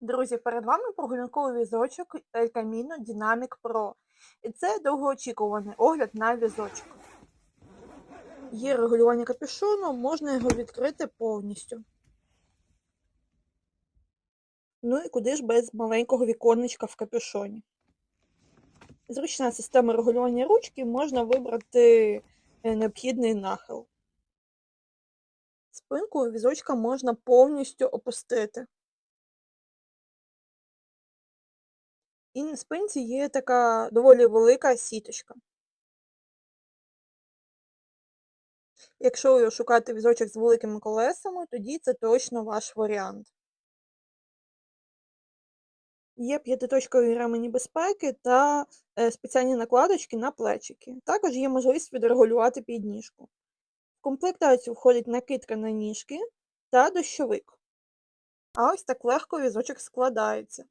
Друзі, перед вами прогулянковий візочок El Camino Dynamic Pro. І це довгоочікуваний огляд на візочок. Є регулювання капюшону, можна його відкрити повністю. Ну і куди ж без маленького віконечка в капюшоні. Зручна система регулювання ручки, можна вибрати е, необхідний нахил. Спинку візочка можна повністю опустити. І на спинці є така доволі велика сіточка. Якщо ви шукаєте візочок з великими колесами, тоді це точно ваш варіант. Є п'ятиточкові ремені безпеки та е, спеціальні накладочки на плечики. Також є можливість відрегулювати підніжку. В комплектацію входить накидка на ніжки та дощовик. А ось так легко візочок складається.